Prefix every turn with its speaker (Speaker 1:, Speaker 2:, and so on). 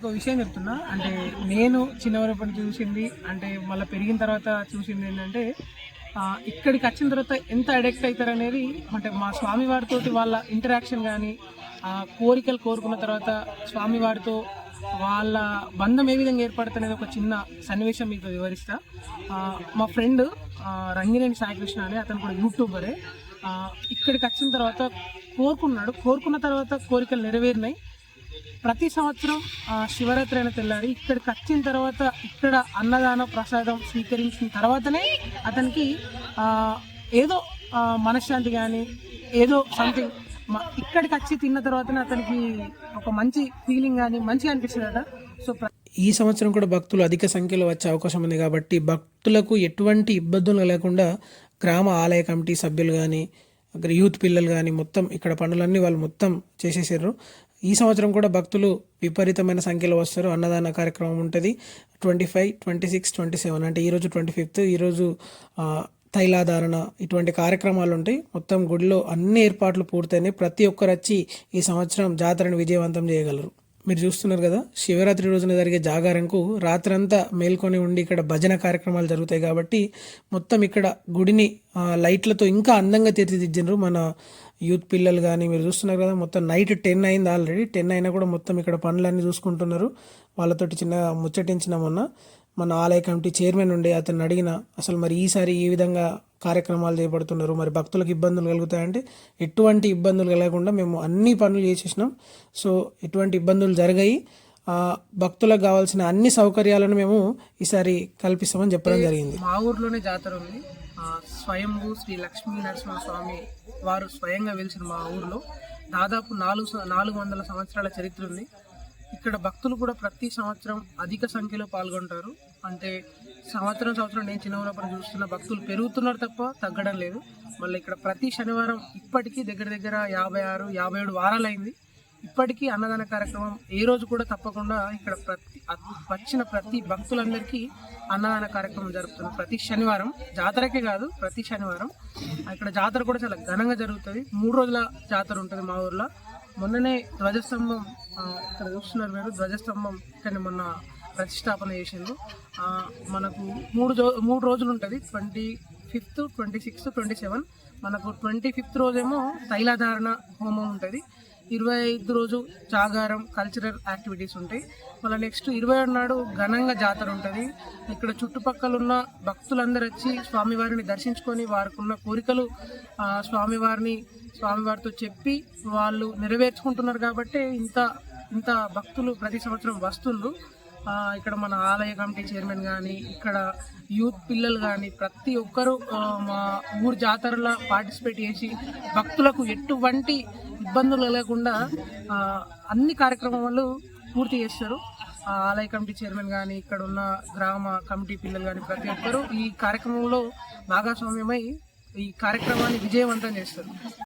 Speaker 1: ఒక విషయం చెప్తున్నా. అంటే నేను చిన్నవరపడి చూసింది అంటే మళ్ళీ పెరిగిన తర్వాత చూసింది ఏంటంటే ఇక్కడికి వచ్చిన తర్వాత ఎంత అడిక్ట్ అవుతారు అనేది అంటే మా స్వామివారితో వాళ్ళ ఇంటరాక్షన్ కానీ కోరికలు కోరుకున్న తర్వాత స్వామివారితో వాళ్ళ బంధం ఏ విధంగా ఏర్పడుతుంది ఒక చిన్న సన్నివేశం మీకు వివరిస్తా. మా ఫ్రెండ్ రంగినేని సాయికృష్ణ అని అతను కూడా యూట్యూబరే. ఇక్కడికి వచ్చిన తర్వాత కోరుకున్నాడు. కోరుకున్న తర్వాత కోరికలు నెరవేరినాయి. ప్రతి సంవత్సరం శివరాత్రి అయిన తెల్లారి ఇక్కడికి వచ్చిన తర్వాత ఇక్కడ అన్నదాన ప్రసాదం స్వీకరించిన తర్వాతనే అతనికి ఏదో మనశ్శాంతి కానీ ఏదో సంథింగ్ ఇక్కడికి వచ్చి తిన్న తర్వాతనే అతనికి ఒక మంచి ఫీలింగ్ కానీ మంచిగా అనిపిస్తుందట. సో
Speaker 2: ఈ సంవత్సరం కూడా భక్తులు అధిక సంఖ్యలో వచ్చే అవకాశం ఉంది కాబట్టి భక్తులకు ఎటువంటి ఇబ్బందులు లేకుండా గ్రామ ఆలయ కమిటీ సభ్యులు కానీ అక్కడ యూత్ పిల్లలు కానీ మొత్తం ఇక్కడ పనులన్నీ వాళ్ళు మొత్తం చేసేసారు. ఈ సంవత్సరం కూడా భక్తులు విపరీతమైన సంఖ్యలో వస్తారు. అన్నదాన కార్యక్రమం ఉంటుంది. Twenty five twenty six twenty seven అంటే ఈరోజు ట్వంటీ ఫిఫ్త్ ఈరోజు తైలాధారణ ఇటువంటి కార్యక్రమాలు ఉంటాయి. మొత్తం గుడిలో అన్ని ఏర్పాట్లు పూర్తయినాయి. ప్రతి ఒక్కరు వచ్చి ఈ సంవత్సరం జాతరను విజయవంతం చేయగలరు. మీరు చూస్తున్నారు కదా శివరాత్రి రోజున జరిగే జాగారంకు రాత్రంతా మేల్కొని ఉండి ఇక్కడ భజన కార్యక్రమాలు జరుగుతాయి కాబట్టి మొత్తం ఇక్కడ గుడిని లైట్లతో ఇంకా అందంగా తీర్చిదిద్దిండ్రు మన యూత్ పిల్లలు కానీ మీరు చూస్తున్నారు కదా మొత్తం నైట్ టెన్ అయింది ఆల్రెడీ. టెన్ అయినా కూడా మొత్తం ఇక్కడ పనులన్నీ చూసుకుంటున్నారు. వాళ్ళతోటి చిన్న ముచ్చటించిన మొన్న మన ఆలయ కమిటీ చైర్మన్ ఉండే అతను అడిగిన అసలు మరి ఈసారి ఈ విధంగా కార్యక్రమాలు చేపడుతున్నారు? మరి భక్తులకు ఇబ్బందులు కలుగుతాయంటే ఎటువంటి ఇబ్బందులు కలగకుండా మేము అన్ని పనులు చేసేసినాం. సో ఎటువంటి ఇబ్బందులు జరిగాయి భక్తులకు కావాల్సిన అన్ని సౌకర్యాలను మేము ఈసారి కల్పిస్తామని చెప్పడం జరిగింది.
Speaker 1: మా ఊర్లోనే జాతర ఉంది. స్వయంభూ శ్రీ లక్ష్మీ నరసింహ స్వామి వారు స్వయంగా వెలిసిన మా ఊర్లో దాదాపు నాలుగు నాలుగు వందల సంవత్సరాల చరిత్ర ఉంది. ఇక్కడ భక్తులు కూడా ప్రతి సంవత్సరం అధిక సంఖ్యలో పాల్గొంటారు. అంటే సంవత్సరం సంవత్సరం నేను చిన్న ఉన్నప్పుడు చూస్తున్న భక్తులు పెరుగుతున్నారు తప్ప తగ్గడం లేదు. మళ్ళీ ఇక్కడ ప్రతి శనివారం ఇప్పటికీ దగ్గర దగ్గర యాభై ఆరు యాభై ఏడు వారాలైంది. ఇప్పటికీ అన్నదాన కార్యక్రమం ఏ రోజు కూడా తప్పకుండా ఇక్కడ ప్రతి వచ్చిన ప్రతి భక్తులందరికీ అన్నదాన కార్యక్రమం జరుగుతుంది ప్రతి శనివారం జాతరకే కాదు ప్రతి శనివారం. ఇక్కడ జాతర కూడా చాలా ఘనంగా జరుగుతుంది. మూడు రోజుల జాతర ఉంటుంది మా ఊర్లో. మొన్ననే ధ్వజస్తంభం ఇక్కడ చూస్తున్నారు మీరు ధ్వజస్తంభం ఇక్కడ మొన్న ప్రతిష్టాపన చేసిండ్రు. మనకు మూడు మూడు రోజులు ఉంటుంది. Twenty fifth twenty sixth twenty seven. మనకు ట్వంటీ ఫిఫ్త్ రోజేమో తైలాధారణ హోమం ఉంటుంది. ఇరవై ఐదు రోజు జాగారం కల్చరల్ యాక్టివిటీస్ ఉంటాయి. మళ్ళీ నెక్స్ట్ ఇరవై నాడు ఘనంగా జాతర ఉంటుంది. ఇక్కడ చుట్టుపక్కల ఉన్న భక్తులందరూ వచ్చి స్వామివారిని దర్శించుకొని వారికున్న కోరికలు స్వామివారిని స్వామివారితో చెప్పి వాళ్ళు నెరవేర్చుకుంటున్నారు కాబట్టి ఇంత ఇంత భక్తులు ప్రతి సంవత్సరం వస్తుండ్రు. ఇక్కడ మన ఆలయ కమిటీ చైర్మన్ కానీ ఇక్కడ యూత్ పిల్లలు కానీ ప్రతి ఒక్కరూ మా ఊరు జాతరలో పార్టిసిపేట్ చేసి భక్తులకు ఎటువంటి ఇబ్బందులు లేకుండా అన్ని కార్యక్రమాలు పూర్తి చేస్తారు. ఆలయ కమిటీ చైర్మన్ కానీ ఇక్కడ ఉన్న గ్రామ కమిటీ పిల్లలు కానీ ప్రతి ఒక్కరూ ఈ కార్యక్రమంలో భాగస్వామ్యమై ఈ కార్యక్రమాన్ని విజయవంతం చేస్తారు.